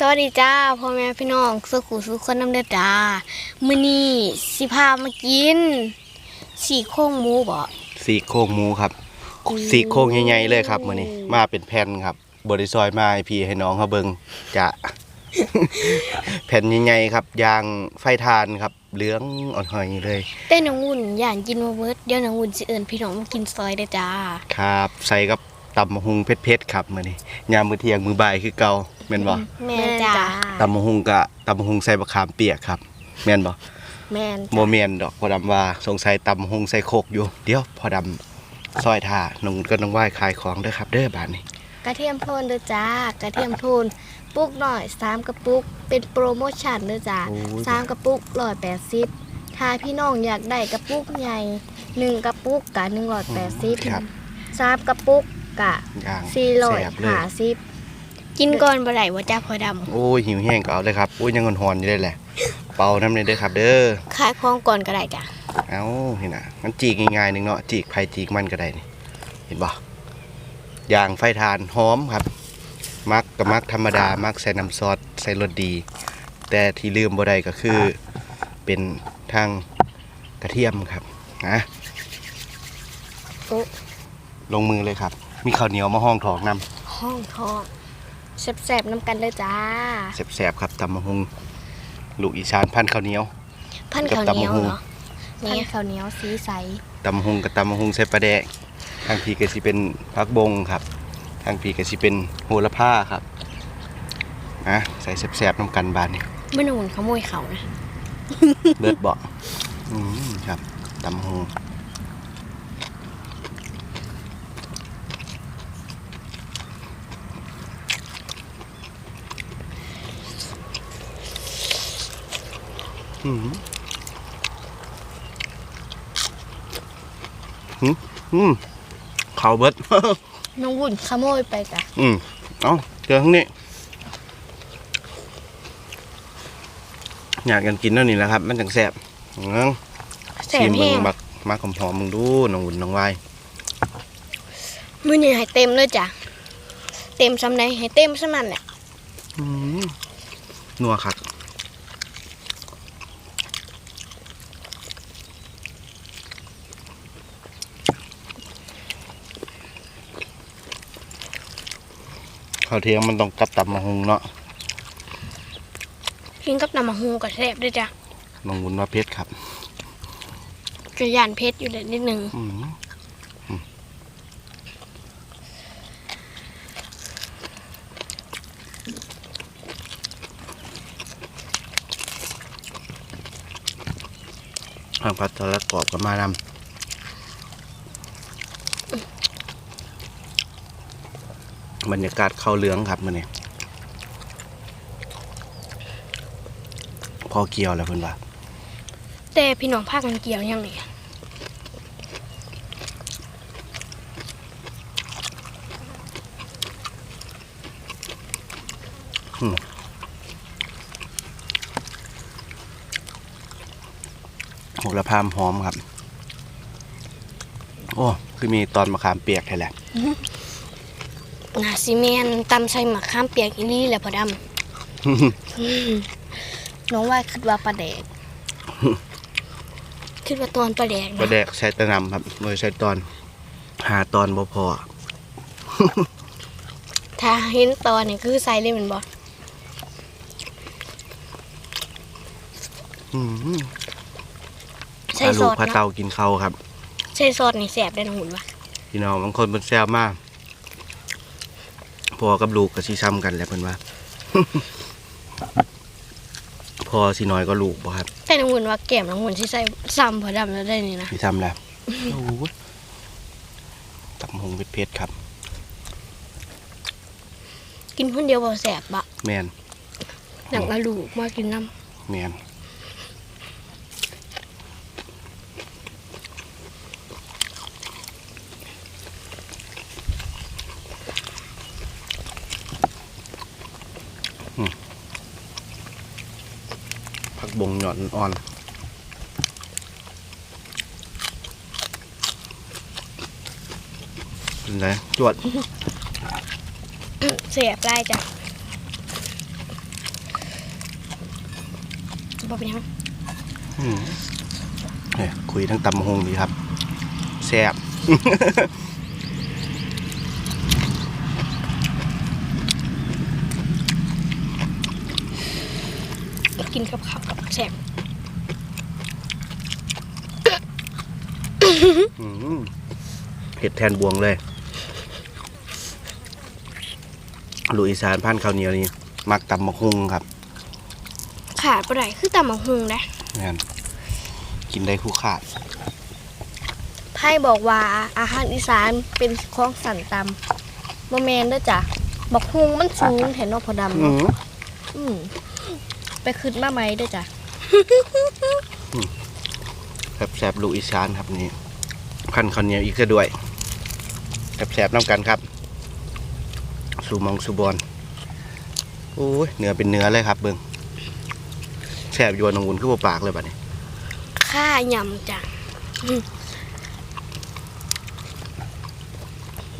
สวัสดีจ้าพ่อแม่พี่น้องสุขุสุขคนน้ำเด้อจ้ามื้อนี้สิพามากินสี่โครงหมูบ่สีโครงหมูครับสีโครงใหญ่ๆเลยครับมื้อนี้มาเป็นแผ่นครับบริซอยมาให้พี่ให้น้องเขาเบิ่งจะ แผ่นใหญ่ๆครับยางไฟทานครับเหลืองอ่อนหอยเลยเต้นน้องวุ่นอย่างกินมาเบิดเดี๋ยวน้องวุ่นสิเอิ้นพี่น้องมากินซอยเด้อจ้าครับ ใส่กับ ตำมะฮุงเผ็ดๆครับมื้อนี้ยามมื้อเที่ยงมื้อบ่ายคือเก่าแม่นบ่แม่นจ้าตำมะฮุงกะตำมะฮุงใส่บะขามเปียกครับแม่นบ่แม่นโมเมนดอกพอดำว่าสงสัยตำมะฮุงใส่โคกอยู่ เดี๋ยวพอดำซอยท่าน้องก็ต้องไหว้ขายของเด้อครับ เด้อบาดนี้ กระเทียมโทนเด้อจ้ากระเทียมโทนปุกหน่อยสามกระปุก เป็นโปรโมชั่นเด้อจ้าโอ้ยสามกระปุกร้อยแปดสิบถ้าพี่น้องอยากได้กระปุกใหญ่หนึ่งกระปุกกะหนึ่งร้อยแปดสิบครับสามกระปุก กะย่างสี่ร้อยแซ่บเลห้ายสิบกินก่อนบ่ได้ว่าจ้าพอดโอ้ยหิวแห้งก็เอาเลยครับโอ้ยยังหอนๆอยู่เลยแหละ เป่าน้ำเลยเด้อครับ เด้อำขายของก่อนก็ได้จ้ะเอ้าเห็นน่ะมันจีกง่ายๆหนึงเนาะจีกไผจีกมันก็ได้นี่เห็นบ่ย่างไฟทานหอมครับ มักกับมักธรรมดามักใส่น้ำซอสใส่รสดี แต่ที่ลืมบ่ได้ก็คือ เป็นทางกระเทียมครับนะโอ้ลงมือเลยครับ มีข้าวเหนียวมาห้องถอกนห้องทองแซ่บๆน้ำกันเลยจ้าำแสบๆครับตำมะฮุงลูกอีสานพันธุ์ข้าวเหนียว พันข้าวเหนียวกับตำบักหุ่งเนาะพันข้าวเหนียวสีใส ตำมะฮุงกับตำมะฮุงใส่ปลาแดกทางพีก็สิเป็นผักบงครับ ทางพีก็สิเป็นโหระพาครับนะใส่แสบๆน้ำกันบานนี่เมื่อนุ่นขโมยเขานะ เบิดเบาะอืมครับตำมะฮุง อืมอืมอืมเขาเบิด น้องวุ่นขโมยไปจ้ะอืมเอาเจอข้างนี้ อยากกันกินแล้วนี่แหละครับ มันจังแสบงั้นแซ่บมึแห้งงบักมาหอมๆมึงดูน้องหุ่นน้องวายมื้อนี้ให้เต็มเลยจ้ะเต็มสำไหนให้เต็มสำนั่นแหละ อืมนัวคัก ข้าวเที่ยงมันต้องกับตับมะฮุงเนาะกินกับน้ำมะฮูกับแซ่บด้วยจ้ะน้องหุ่นว่าเพชรครับกระยานเพชรอยู่เด็ดนิดนึงอืมทางพัดทะละกรอบกับมานำ บรรยากาศเข้าเหลืองครับมันนี่พอเกี่ยวแล้วเพิ่นว่าแต่พี่น้องพากันเกี่ยวยังไงโหระพามหอมครับ โอ้ คือมีตอนมะขามเปียกแท้แหละ นาซีเมนตำใส่หมักข้ามเปียกอีนี่แหละพอดำน้องว่าคิดว่าปลาแดกคิดว่าตอนปลาแดกประนะแดกใช้ตะนำครับโดยใช้ตอน หาตอนบ่พอถ้าเห็นตอนนี่คือใส่เลยแมันบ่อืมใส่พาซลูอกสพาเนาะเตากินข้าวครับใส่ซอสนี่แสบได้น้องหุ่นวะพี่น้องบางคนเป็นแซวมาก พอกับลูกก็สิซ้ำกันแหล้วเพิ่นว่า พอสิน้อยก็ลูกบ่ครับแต่น้องหุ่นว่าแก้มน้องหุ่นที่ใส่ซ้ำพอดำแล้วได้นี่นะสิทำแล้วโอ้ยตับหงเพชรๆครับ กินคนเดียวบ่แสบบ่แมนหนังกระลูกมากินน้แมน บงหยอดอ่อนเป็นไงจวดำแสบได้จ้ะบ่เป็นหยังอืมเนี่ยคุยทั้งตำบักหงดีครับแซ่บกินกับข้าวกับ แซ่บอืมเผ็ดแทนบวงเลย ลูกอีสานพันธุ์ข้าวเหนียวนี่มักตำบักฮุงครับ ขาดบ่ได้คือตำบักหุ่งนะงั้นกินได้คู่ขาดไพ่บอกว่าอาหารอีสานเป็นของสันตำบ่แม่นเด้อจ้ะบักหุ่งมันสูงแถนนอกพอดำอืเนาะมอืมไปขึ้นมาไหมเด้อจ้ะ แซ่บๆลูกอีสานครับนี่พันธุ์ข้าวเหนียวอีกซะด้วยแซ่บๆน้ำกันครับสูมองสูบอลโอ้ยเนื้อเป็นเนื้อเลยครับเบิ้งแซ่บอยวนของอุ่นคือบ่ปากเลยบัดนี้ข้ายำจ้ะอืม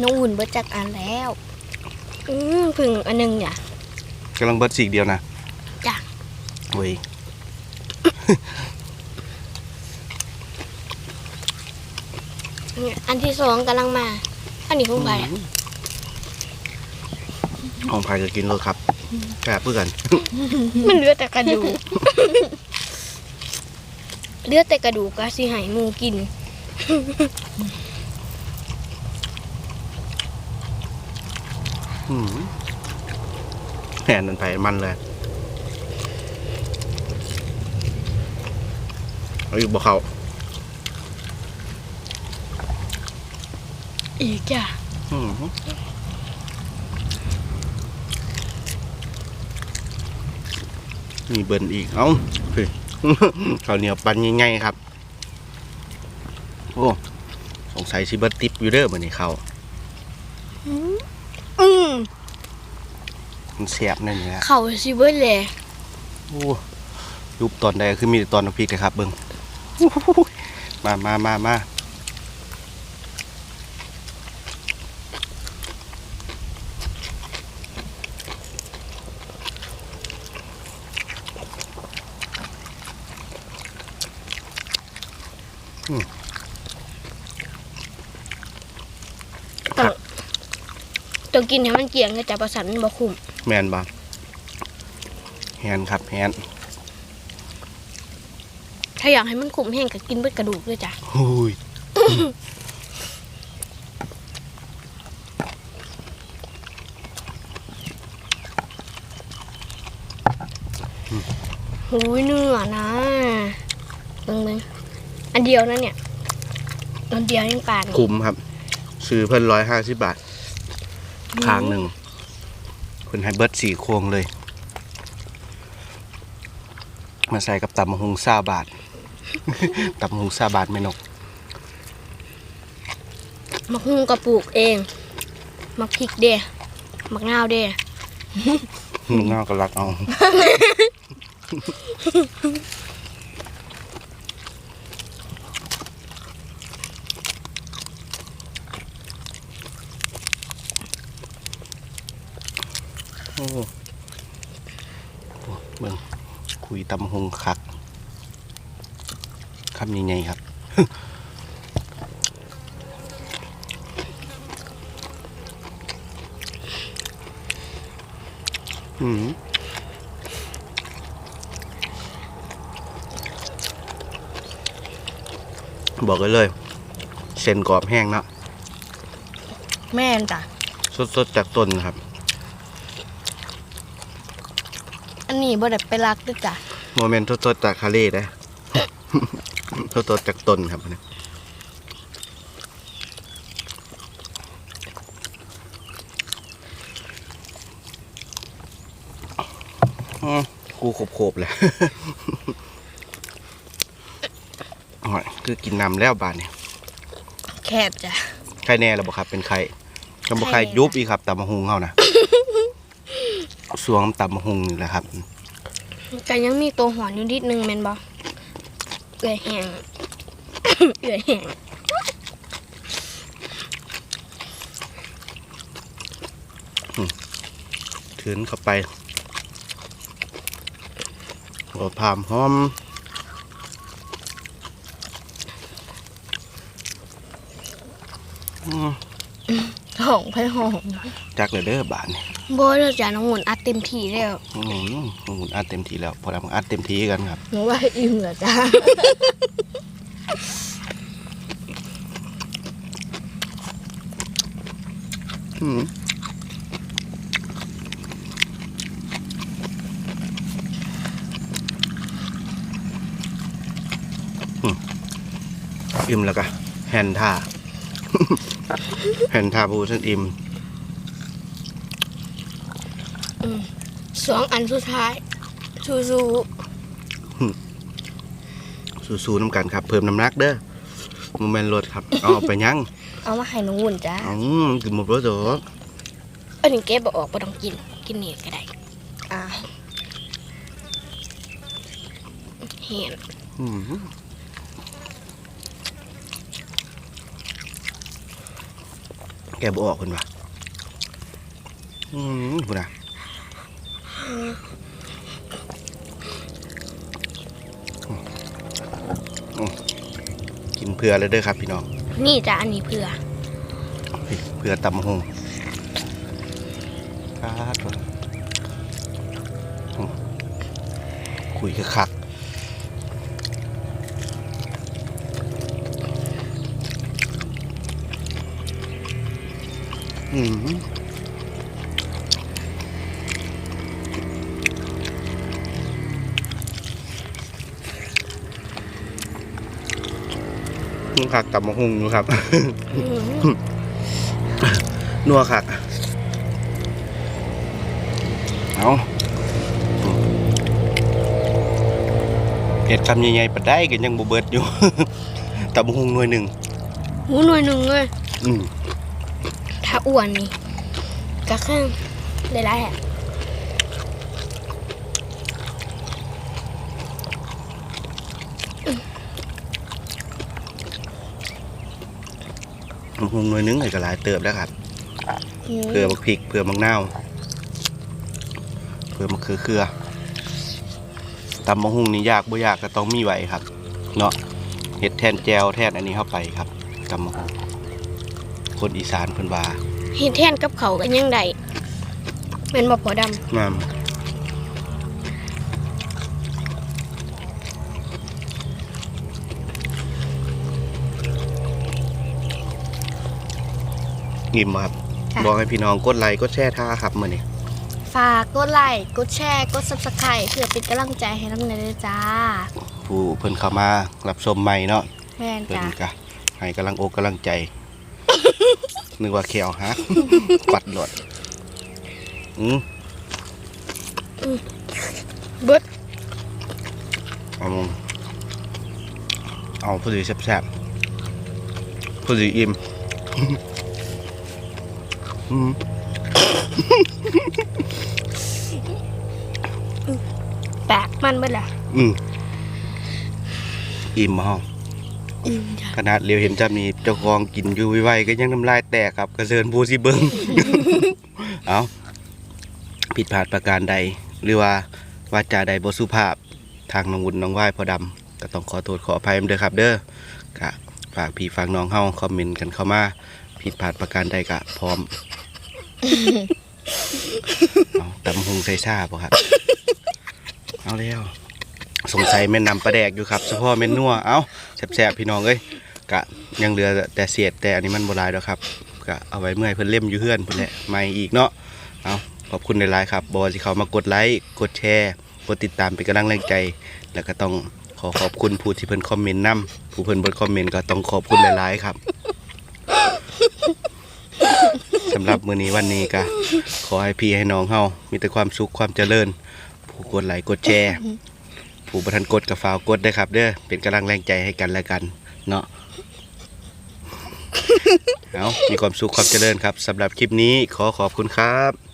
น้องอุ่นเบิดจักอันแล้วอืมเพึ่งอันหนึงเนี่ยกำลังเบิดสีกเดียวนะจ้ะเว้ย เนี่ย อันที่สองกำลังมา อันนี้ของใครอะของพายจะกินเลยครับแซ่บเพื่อกันมันเหลือแต่กระดูกเหลือแต่กระดูกก็สิใหายมูกินอืมแหนนันไปมันเลยเอาอยู่บ่เขา อีกจ้ะอืมมีเบิ่นอีก เอ้าเฮ้ยข้าวเหนียวปันง่ายๆครับ โอ้ สงสัยสิเบิดติปอยู่เด้อมื้อนี้เขาวอืมมันแซ่บนั่นนี่แหละเขาสิเบิดเลยโอ้ยุบตอนใดก็คือมีแต่ตอนน้ำพริกนะครับ เบิ่งมามามามา ต้องกินให้มันเกลี่ยงเลยจ้ะประสานมันบ่คุ้มแมนบ่แฮนครับแฮนถ้าอยากให้มันคุ้มแห้งก็กินเบิดกระดูกด้วยจ้ะหุยหูยเนื้อนะเบิ่งเบิ่งอันเดียวนะเนี่ยอันเดียวยังปานคุ้มครับ ซื้อเพิ่นร้อยห้าสิบบาท คางหนึ่งเพิ่นให้เบิดสี่โครงเลย มาใส่กับตำมะฮุงซาบาทตำมะฮุงซาบาทไม่นกมักฮุงก็ปลูกเอง มักพริกเด้มักนาวเด้มึงเงาก็รักเอา โอ้โห เบิ่งคุยตำหงคักคำยังไงครับอืมบอกเลยเลย เส้นกรอบแห้งเนาะแม่นจ้ะสดๆจากต้นครับ อันนี้บ่ได้ไปรักด้วยจ้ะโมเมนต์สดๆจากคาเล่นะสดๆจากต้นครับอันนี้อืมกูโขบๆเลยอ๋อยคือกินน้ำแล้วบานเนี่ยแคบจ้ะไข่แน่แล้วบ่ครับ เป็นไข่จำบ่ไข่ไข่แน่ยุบอีกครับตำมะฮุงเฮานะ สวงตำมะฮุงนี่แหละครับแต่ยังมีตัวหอนอยู่นิดนึงแม่นบ่เอื่อยแห้งเอื่อยแห้งถืนเข้าไปหัวพามหอมอืมหองไผ่หองจักเลยเด้อบานนี่บ่เด้อจ้ะน้องหุ่นอัด เต็มที่แล้วอืมหุ่นอัดเต็มทีแล้ว พอดำอัดเต็มทีกันครับหนูว่าอิ่มแล้วจ้ะอืมอืมอิ่มแล้วก็แฮนท่า แฮนท่าบูสันอิ่ม สองอันสุดท้ายสู้สู้ๆน้ำกันครับ เพิ่มน้ำหนักเด้อโมเมนต์ลดครับ เอาไปยังๆเอามาให้น้องหุ่นจ้ะอืมกินหมดแล้วเหรออันนี้เก็บบ่ออกบ่ต้องกิน กินนี่ก็ได้ อ่าเห็นอืมแกบออกคนวะอืมคุณอะอืม กินเพื่อเลยเด้อครับ พี่น้อง นี่จ้ะอันนี้เพื่อเพื่อตำหงครับผมอืมคุยคือคักอืม คักตำมะฮุงอยู่ครับอืมนัวคักเอาเห็ดคำใหญ่ๆปัดได้กันยังบ่เบิดอยู่ตำบักหุงหน่วยหนึ่งหูหน่วยหนึ่งเลยอืมถ้าอ้วนนี่ก็แค่ได้ไรแหละตำบั กหุงหน่วยหนึ่งไอ้ก็หลายเติบแล้วครับอืมเพื่อบักพริกเพื่อมักนาวเพื่อมะเขือเขือตำบักหุงนี่ยากบ่ยากก็ต้องมีไหวครับ เนาะเห็ดแทนแจวแทนอันนี้เข้าไปครับตำบักหุงคนอีสานเพิ่นว่าเห็นแท่นกับเขากันยังไดเป็นบ่พอดงาม งิมบ่ครับำบอกให้พี่น้องกดไลค์กดแชร์ท่าครับมื้อนี้ฝากกดไลค์กดแชร์กด subscribe เพื่อเป็นกำลังใจให้น้ำเนยด้วยจ้า ผู้เพิ่นเข้ามารับชมใหม่เนาะแม่นเพิ่นจ้าก็ให้กำลังอกกำลังใจ นึกว่าแขวฮักปัดหลดอืมเบิดเอามึงเอาผู้ดีแซ่บๆผู้ดีอิ่มอืมแปลกมันเบิดล่ะอืมอิ่มห้องอืมจ้าขนาดเลียวเห็นจำนี้เจ้าของกินอยู่ไวๆก็ยังน้ำลายแตกครับกระเซินผู้สิเบิง เอาผิดพลาดประการใด หรือว่าวาจาใดบ่สุภาพทางน้องวุ่นน้องไหว้พอดำก็ต้องขอโทษขออภัยเด้อครับ เด้อกะฝากพี่ฝากน้องเฮาคอมเมนต์กันเข้ามา ผิดพลาดประการใดกะพร้อมเอาตำหงใส่ซ่าบ่ครับ เอาแล้ว สงสัยแม่นนำปลาแดกอยู่ครับเฉพาะแม่นนัวเอ้าแซ่บๆพี่น้องเอ้ยกะยังเหลือแต่เศษแต่อันนี้มันโบราณแล้วครับกะเอาไว้เมื่อยเพิ่นเล่มอยู่เฮือนเพิ่นแหละไม่อีกเนาะเอาขอบคุณในไลน์ครับบอที่เขามากดไลค์กดแชร์กดติดตามเป็นกำลังแรงใจ แล้วก็ต้องขอขอบคุณผู้ที่เพิ่นคอมเมนต์นํผู้เพิ่นบ่คอมเมนต์ก็ต้องขอบคุณหลายๆครับ สำหรับมื้อนี้วันนี้ก็ขอให้พี่ให้น้องเฮามีแต่ความสุขความเจริญ ผู้กดไลค์กดแชร์ผู้ประทันกดกับฝากกดด้ครับเด้อเป็นกำลังแรงใจให้กันและกัน เนาะเอามีความสุขความเจริญครับสำหรับคลิปนี้ขอขอบคุณครับ